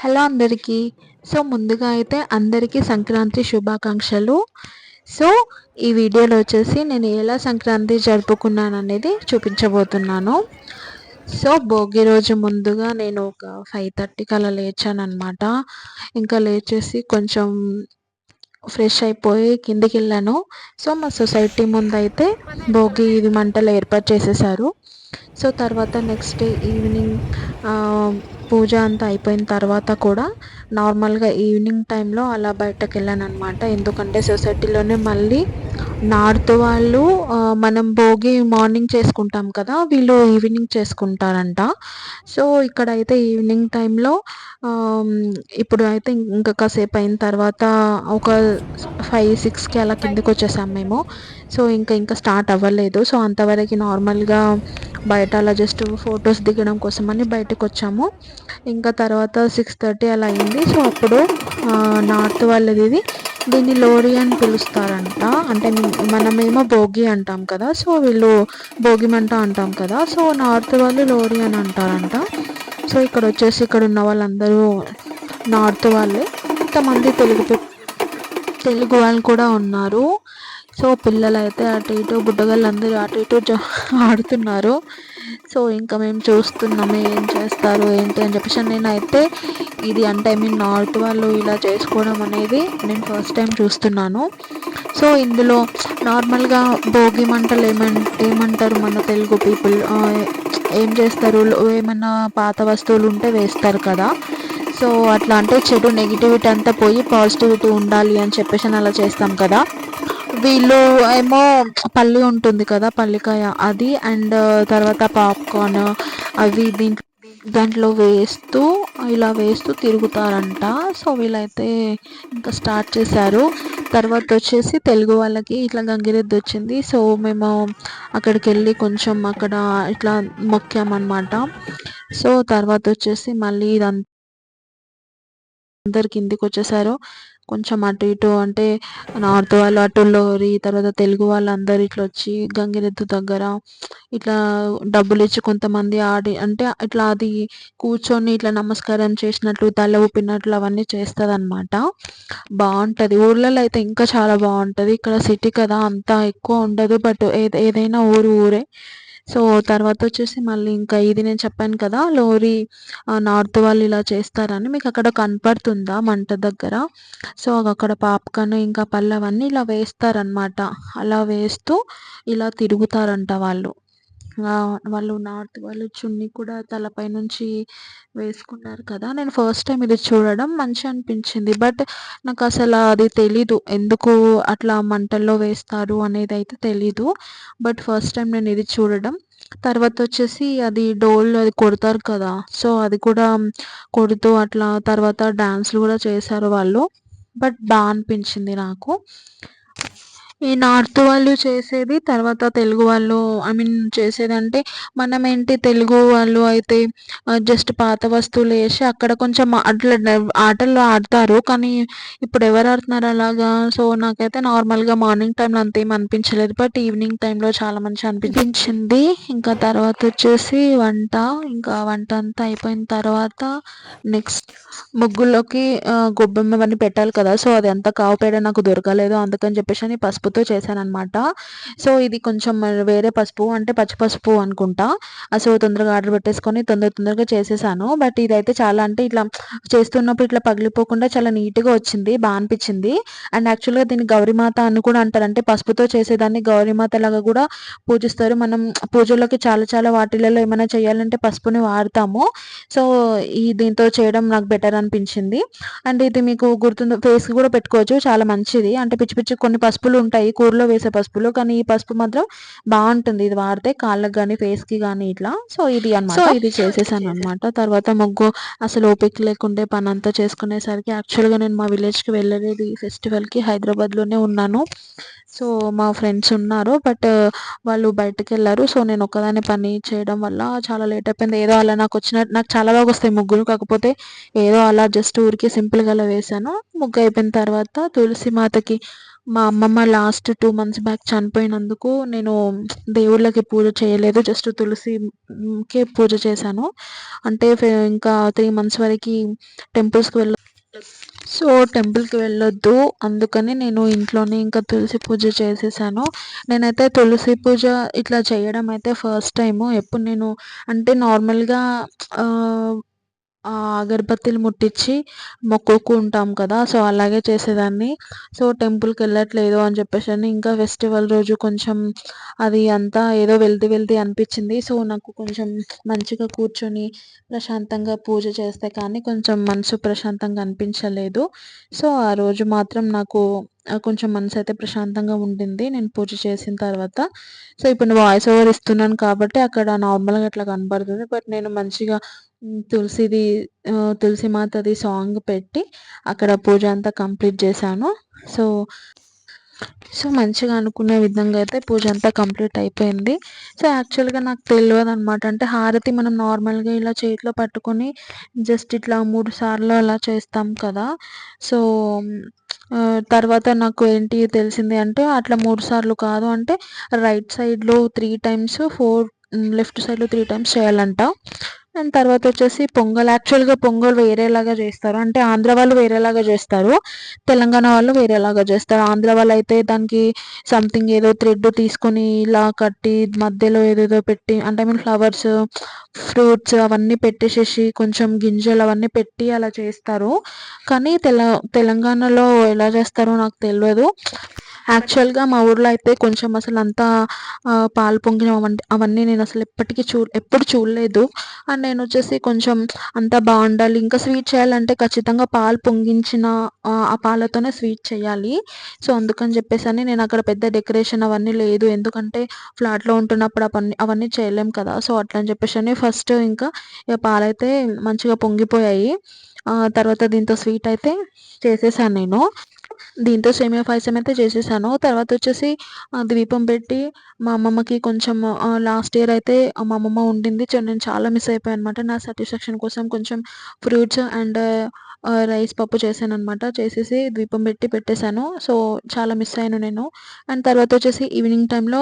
Hello అందరికీ. So ముందుగా అయితే అందరికీ సంక్రాంతి శుభాకాంక్షలు. సో ఈ వీడియోలో వచ్చేసి నేను ఎలా సంక్రాంతి జరుపుకున్నాను అనేది చూపించబోతున్నాను. సో భోగి రోజు ముందుగా నేను ఒక ఫైవ్ థర్టీకి అలా లేచాను అనమాట ఇంకా లేచేసి కొంచెం ఫ్రెష్ అయిపోయి కిందికి వెళ్ళాను సో మా సొసైటీ ముందు అయితే భోగి ఇది మంటలు ఏర్పాటు చేసేసారు. సో తర్వాత నెక్స్ట్ డే ఈవినింగ్ పూజ అంతా అయిపోయిన తర్వాత కూడా నార్మల్గా ఈవినింగ్ టైంలో అలా బయటకు వెళ్ళాను అనమాట ఎందుకంటే సొసైటీలోనే మళ్ళీ నార్త్ వాళ్ళు మనం భోగి మార్నింగ్ చేసుకుంటాం కదా వీళ్ళు ఈవినింగ్ చేసుకుంటారంట. సో ఇక్కడైతే ఈవినింగ్ టైంలో ఇప్పుడు అయితే ఇంకా కాసేపు అయిన తర్వాత ఒక ఫైవ్ సిక్స్కి అలా కిందకి వచ్చేసాం మేము. సో ఇంకా ఇంకా స్టార్ట్ అవ్వలేదు. సో అంతవరకు నార్మల్గా బయట అలా జస్ట్ ఫొటోస్ దిగడం కోసమని బయటకు వచ్చాము. ఇంకా తర్వాత సిక్స్ థర్టీ అలా అయింది. సో అప్పుడు నార్త్ వాళ్ళది ఇది దీన్ని లోరీ అని పిలుస్తారంట. అంటే మనమేమో భోగి అంటాం కదా సో వీళ్ళు భోగి మంట అంటాం కదా సో నార్త్ వాళ్ళు లోరీ అని అంటారంట. సో ఇక్కడ వచ్చేసి ఇక్కడ ఉన్న వాళ్ళందరూ నార్త్ వాళ్ళే. కొంతమంది తెలుగు తెలుగు వాళ్ళు కూడా ఉన్నారు. సో పిల్లలు అయితే అటు ఇటు బుడ్డగాళ్ళు అందరూ అటు ఇటు ఆడుతున్నారు. సో ఇంకా మేము చూస్తున్నాము ఏం చేస్తారు ఏంటి అని చెప్పేసి నేనైతే ఇది అంటే ఐ మీన్ నార్త్ వాళ్ళు ఇలా చేసుకోవడం అనేది నేను ఫస్ట్ టైం చూస్తున్నాను. సో ఇందులో నార్మల్గా భోగి మంటలు ఏమంట ఏమంటారు మన తెలుగు పీపుల్ ఏం చేస్తారు? ఏమన్నా పాత వస్తువులు ఉంటే వేస్తారు కదా. సో అట్లా అంటే చెడు నెగిటివిటీ అంతా పోయి పాజిటివిటీ ఉండాలి అని చెప్పేసి అలా చేస్తాం కదా. వీళ్ళు ఏమో పల్లి ఉంటుంది కదా పల్లికాయ అది అండ్ తర్వాత పాప్కార్న్ అవి దీంట్లో దాంట్లో వేస్తూ ఇలా వేస్తూ తిరుగుతారంట. సో వీళ్ళైతే ఇంకా స్టార్ట్ చేశారు. తర్వాత వచ్చేసి తెలుగు వాళ్ళకి ఇట్లా గంగిరెద్దు వచ్చింది. సో మేము అక్కడికి వెళ్ళి కొంచెం అక్కడ ఇట్లా మొక్కామన్నమాట. సో తర్వాత వచ్చేసి మళ్ళీ ఇదంతా అందరు కిందికి వచ్చేసారు. కొంచెం అటు ఇటు అంటే నార్త్ వాళ్ళు అటు లోరి తర్వాత తెలుగు వాళ్ళందరూ ఇట్లా వచ్చి గంగిరెద్దు దగ్గర ఇట్లా డబ్బులు ఇచ్చి కొంతమంది ఆడి అంటే ఇట్లా అది కూర్చొని ఇట్లా నమస్కారం చేసినట్లు తల ఊపినట్లు అవన్నీ చేస్తుంది అనమాట బాగుంటుంది. ఊర్లలో అయితే ఇంకా చాలా బాగుంటుంది. ఇక్కడ సిటీ కదా అంత ఎక్కువ ఉండదు. బట్ ఏదైనా ఊరు ఊరే. సో తర్వాత వచ్చేసి మళ్ళీ ఇంకా ఇది నేను చెప్పాను కదా లోరీ నార్త్ వాళ్ళు ఇలా చేస్తారని మీకు అక్కడ కనపడుతుందా మంట దగ్గర? సో అక్కడ పాప్కార్న్ ఇంకా పళ్ళు అవన్నీ ఇలా వేస్తారనమాట అలా వేస్తూ ఇలా తిరుగుతారంట వాళ్ళు. వాళ్ళు నార్త్ వాళ్ళు చున్నీ కూడా తలపై నుంచి వేసుకున్నారు కదా! నేను ఫస్ట్ టైం ఇది చూడడం మంచి అనిపించింది. బట్ నాకు అసలు అది తెలీదు. ఎందుకు అట్లా మంటల్లో వేస్తారు అనేది అయితే తెలీదు. బట్ ఫస్ట్ టైం నేను ఇది చూడడం. తర్వాత వచ్చేసి అది డోల్ అది కొడతారు కదా! సో అది కూడా కొడుతూ అట్లా తర్వాత డ్యాన్స్లు కూడా చేశారు వాళ్ళు. బట్ బాగా అనిపించింది నాకు. ఈ నార్త్ వాళ్ళు చేసేది తర్వాత తెలుగు వాళ్ళు ఐ మీన్ చేసేది అంటే మనం ఏంటి తెలుగు వాళ్ళు అయితే జస్ట్ పాత వస్తువులు వేసి అక్కడ కొంచెం అట్లా ఆటలు ఆడతారు. కానీ ఇప్పుడు ఎవరు ఆడుతున్నారు అలాగా? సో నాకైతే నార్మల్గా మార్నింగ్ టైంలో అంత ఏం అనిపించలేదు. బట్ ఈవినింగ్ టైంలో చాలా మంచి అనిపించింది. ఇంకా తర్వాత వచ్చేసి వంట. ఇంకా వంట అంతా అయిపోయిన తర్వాత నెక్స్ట్ ముగ్గులోకి గొబ్బెమ్మ అవన్నీ పెట్టాలి కదా? సో అది అంత కావు పేడ నాకు దొరకలేదు. అందుకని చెప్పేసి పసుపు పసుపుతో చేశాను అనమాట సో ఇది కొంచెం వేరే పసుపు అంటే పచ్చి పసుపు అనుకుంటా. సో తొందరగా ఆర్డర్ పెట్టేసుకొని తొందర తొందరగా చేసేసాను. బట్ ఇదైతే చాలా అంటే ఇట్లా చేస్తున్నప్పుడు ఇట్లా పగిలిపోకుండా చాలా నీట్గా వచ్చింది బాగా అనిపించింది. అండ్ యాక్చువల్గా దీన్ని గౌరీమాత అని కూడా అంటారు. అంటే పసుపుతో చేసేదాన్ని గౌరీమాత లాగా కూడా పూజిస్తారు. మనం పూజలోకి చాలా చాలా వాటిలలో ఏమైనా చేయాలంటే పసుపుని వాడతాము. సో ఈ దీంతో చేయడం నాకు బెటర్ అనిపించింది. అండ్ ఇది మీకు గుర్తుంది ఫేస్ కూడా పెట్టుకోవచ్చు. చాలా మంచిది. అంటే పిచ్చి పిచ్చి కొన్ని పసుపులు ఉంటాయి కూరలో వేసే పసుపులు కానీ ఈ పసుపు మాత్రం బాగుంటుంది. ఇది వాడితే కాళ్ళకి కానీ ఫేస్కి కానీ ఇట్లా. సో ఇది అనమాట ఇది చేసేసాను అనమాట తర్వాత ముగ్గు అసలు ఓపిక లేకుండే పని అంతా చేసుకునేసరికి యాక్చువల్గా నేను మా విలేజ్కి వెళ్ళలేదు. ఈ ఫెస్టివల్కి హైదరాబాద్లోనే ఉన్నాను. సో మా ఫ్రెండ్స్ ఉన్నారు. బట్ వాళ్ళు బయటకు వెళ్ళారు సో నేను ఒక్కదాన్ని పని చేయడం వల్ల చాలా లేట్ అయిపోయింది. ఏదో అలా నాకు వచ్చిన నాకు చాలా బాగా వస్తాయి ముగ్గులు. కాకపోతే ఏదో అలా జస్ట్ ఊరికే సింపుల్గా అలా వేసాను ముగ్గు అయిపోయిన తర్వాత తులసి మాతకి మా అమ్మమ్మ లాస్ట్ టూ మంత్స్ బ్యాక్ చనిపోయినందుకు నేను దేవుళ్ళకి పూజ చేయలేదు. జస్ట్ తులసికే పూజ చేశాను. అంటే ఇంకా త్రీ మంత్స్ వరకు టెంపుల్స్కి వెళ్ళ సో టెంపుల్కి వెళ్ళొద్దు. అందుకని నేను ఇంట్లోనే ఇంకా తులసి పూజ చేసేసాను. నేనైతే తులసి పూజ ఇట్లా చేయడం అయితే ఫస్ట్ టైము. ఎప్పుడు నేను అంటే నార్మల్గా అగరబత్తీలు ముట్టించి మొక్కుకుంటాం కదా సో అలాగే చేసేదాన్ని. సో టెంపుల్కి వెళ్ళట్లేదు అని చెప్పేసి అని ఇంకా ఫెస్టివల్ రోజు కొంచెం అది అంతా ఏదో వెళ్తి వెళ్తి అనిపించింది. సో నాకు కొంచెం మంచిగా కూర్చొని ప్రశాంతంగా పూజ చేస్తే కానీ కొంచెం మనసు ప్రశాంతంగా అనిపించలేదు. సో ఆ రోజు మాత్రం నాకు కొంచెం మనసు అయితే ప్రశాంతంగా ఉండింది. నేను పూజ చేసిన తర్వాత సో ఇప్పుడు వాయిస్ ఓవర్ ఇస్తున్నాను కాబట్టి అక్కడ నార్మల్గా అట్లా కనబడుతుంది. బట్ నేను మంచిగా తులసిది తులసి మాతది సాంగ్ పెట్టి అక్కడ పూజ అంతా కంప్లీట్ చేశాను. సో సో మంచిగా అనుకునే విధంగా అయితే పూజ అంతా కంప్లీట్ అయిపోయింది. సో యాక్చువల్గా నాకు తెలియదు అనమాట అంటే హారతి మనం నార్మల్గా ఇలా చేతిలో పట్టుకొని జస్ట్ ఇట్లా మూడు సార్లు అలా చేస్తాం కదా. సో తర్వాత నాకు ఏంటి తెలిసింది అంటే అట్లా మూడు సార్లు కాదు. అంటే రైట్ సైడ్లో త్రీ టైమ్స్ ఫోర్ లెఫ్ట్ సైడ్లో త్రీ టైమ్స్ చేయాలంట. అండ్ తర్వాత వచ్చేసి పొంగల్ యాక్చువల్గా పొంగల్ వేరేలాగా చేస్తారు. అంటే ఆంధ్ర వాళ్ళు వేరేలాగా చేస్తారు. తెలంగాణ వాళ్ళు వేరేలాగా చేస్తారు. ఆంధ్ర వాళ్ళు అయితే దానికి సంథింగ్ ఏదో థ్రెడ్ తీసుకొని ఇలా కట్టి మధ్యలో ఏదేదో పెట్టి అంటే ఐ మీన్ ఫ్లవర్స్ ఫ్రూట్స్ అవన్నీ పెట్టేసేసి కొంచెం గింజలు అవన్నీ పెట్టి అలా చేస్తారు. కానీ తెల తెలంగాణలో ఎలా చేస్తారో నాకు తెలియదు. యాక్చువల్గా మా ఊర్లో అయితే కొంచెం అసలు అంతా పాలు పొంగిన అవన్నీ నేను అసలు ఎప్పటికీ చూ ఎప్పుడు చూడలేదు. అండ్ నేను వచ్చేసి కొంచెం అంతా బాగుండాలి. ఇంకా స్వీట్ చేయాలంటే ఖచ్చితంగా పాలు పొంగించిన ఆ పాలతోనే స్వీట్ చేయాలి. సో అందుకని చెప్పేసి అని నేను అక్కడ పెద్ద డెకరేషన్ అవన్నీ లేదు. ఎందుకంటే ఫ్లాట్లో ఉంటున్నప్పుడు అవన్నీ అవన్నీ చేయలేం కదా. సో అట్లా అని చెప్పేసి అని ఫస్ట్ ఇంకా ఇక పాలైతే మంచిగా పొంగిపోయాయి. తర్వాత దీంతో స్వీట్ అయితే చేసేసాను నేను. దీంతో సేమియా పాయసం అయితే చేసేసాను. తర్వాత వచ్చేసి దీపం పెట్టి మా అమ్మమ్మకి కొంచెం లాస్ట్ ఇయర్ అయితే మా అమ్మమ్మ ఉండింది నేను చాలా మిస్ అయిపోయాను అనమాట నా సాటిస్ఫాక్షన్ కోసం కొంచెం ఫ్రూట్స్ అండ్ రైస్ పప్పు చేశాను అనమాట చేసేసి దీపం పెట్టి పెట్టేశాను. సో చాలా మిస్ అయ్యాను నేను. అండ్ తర్వాత వచ్చేసి ఈవినింగ్ టైంలో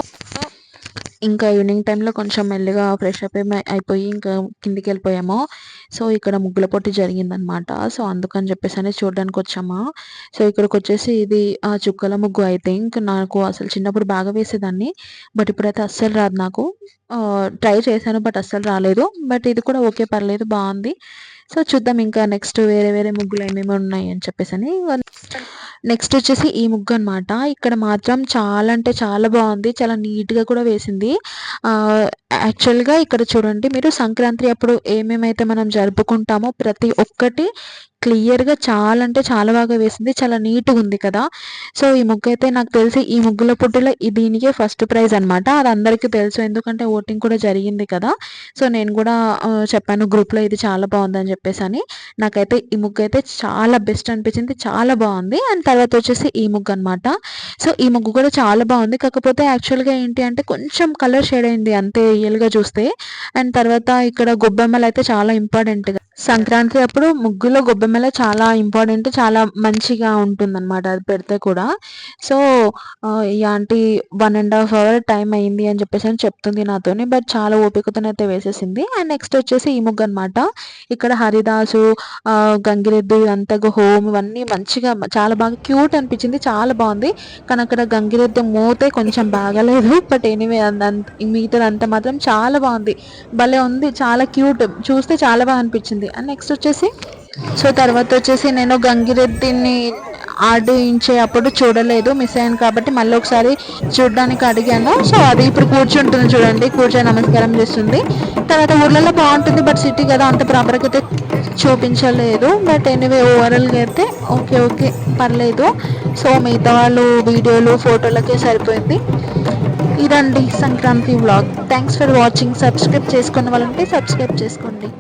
ఇంకా ఈవినింగ్ టైంలో కొంచెం మెల్లిగా ఫ్రెష్ అప్ అయిపోయి ఇంకా కిందికి వెళ్ళిపోయాము. సో ఇక్కడ ముగ్గుల పొట్టి జరిగిందనమాట సో అందుకని చెప్పేసి అనేది చూడడానికి వచ్చామా. సో ఇక్కడికి వచ్చేసి ఇది ఆ చుక్కల ముగ్గు ఐ థింక్ నాకు అసలు చిన్నప్పుడు బాగా వేసేదాన్ని. బట్ ఇప్పుడైతే అస్సలు రాదు నాకు. ట్రై చేశాను బట్ అస్సలు రాలేదు. బట్ ఇది కూడా ఓకే పర్లేదు బాగుంది. సో చూద్దాం ఇంకా నెక్స్ట్ వేరే వేరే ముగ్గులు ఏమేమి ఉన్నాయి అని చెప్పేసి అని. నెక్స్ట్ వచ్చేసి ఈ ముగ్గు అనమాట ఇక్కడ మాత్రం చాలా అంటే చాలా బాగుంది. చాలా నీట్గా కూడా వేసింది. యాక్చువల్గా ఇక్కడ చూడండి. మీరు సంక్రాంతి అప్పుడు ఏమేమైతే మనం జరుపుకుంటామో ప్రతి ఒక్కటి క్లియర్గా చాలా అంటే చాలా బాగా వేసింది. చాలా నీట్గా ఉంది కదా. సో ఈ ముగ్గు అయితే నాకు తెలిసి ఈ ముగ్గుల పుట్టులో దీనికే ఫస్ట్ ప్రైజ్ అనమాట అది అందరికీ తెలుసు. ఎందుకంటే ఓటింగ్ కూడా జరిగింది కదా. సో నేను కూడా చెప్పాను గ్రూప్లో ఇది చాలా బాగుందని చెప్పేసి అని. నాకైతే ఈ ముగ్గు అయితే చాలా బెస్ట్ అనిపించింది. చాలా బాగుంది. అండ్ తర్వాత వచ్చేసి ఈ ముగ్గు అనమాట సో ఈ ముగ్గు కూడా చాలా బాగుంది. కాకపోతే యాక్చువల్గా ఏంటి అంటే కొంచెం కలర్ షేడ్ అయింది అంతే రియల్గా చూస్తే. అండ్ తర్వాత ఇక్కడ గొబ్బెమ్మలు అయితే చాలా ఇంపార్టెంట్గా సంక్రాంతి అప్పుడు ముగ్గులో గొబ్బెమ్మల చాలా ఇంపార్టెంట్ చాలా మంచిగా ఉంటుందన్నమాట. అది పెడితే కూడా. సో ఈ aunty one and half hour time అయింది అని చెప్పేసి అని చెప్తుంది నాతోని. బట్ చాలా ఓపికతోనైతే వేసేసింది. అండ్ నెక్స్ట్ వచ్చేసి ఈ ముగ్గు అనమాట ఇక్కడ హరిదాసు గంగిరెద్దు అంతా హోమ్ ఇవన్నీ మంచిగా చాలా బాగా క్యూట్ అనిపించింది. చాలా బాగుంది. కానీ అక్కడ గంగిరెద్దు మూతే కొంచెం బాగాలేదు. బట్ ఎనీవే మిగతాదంతా మాత్రం చాలా బాగుంది. భలే ఉంది. చాలా క్యూట్ చూస్తే చాలా బాగా అనిపించింది. అండ్ నెక్స్ట్ వచ్చేసి సో తర్వాత వచ్చేసి నేను గంగిరెద్దిని ఆడించే అప్పుడు చూడలేదు మిస్ అయ్యాను కాబట్టి మళ్ళీ ఒకసారి చూడడానికి అడిగాను. సో అది ఇప్పుడు కూర్చుంటుంది చూడండి కూర్చొని నమస్కారం చేస్తుంది. తర్వాత ఊర్లలో బాగుంటుంది బట్ సిటీ కదా అంత ప్రాపర్గా అయితే చూపించలేదు. బట్ ఎనీవే ఓవరాల్గా అయితే ఓకే ఓకే పర్లేదు. సో మిగతా వాళ్ళు వీడియోలు ఫోటోలకే సరిపోయింది. ఇదండి Sankranti vlog thanks for watching subscribe చేసుకున్న వాళ్ళంటే సబ్స్క్రైబ్ చేసుకోండి.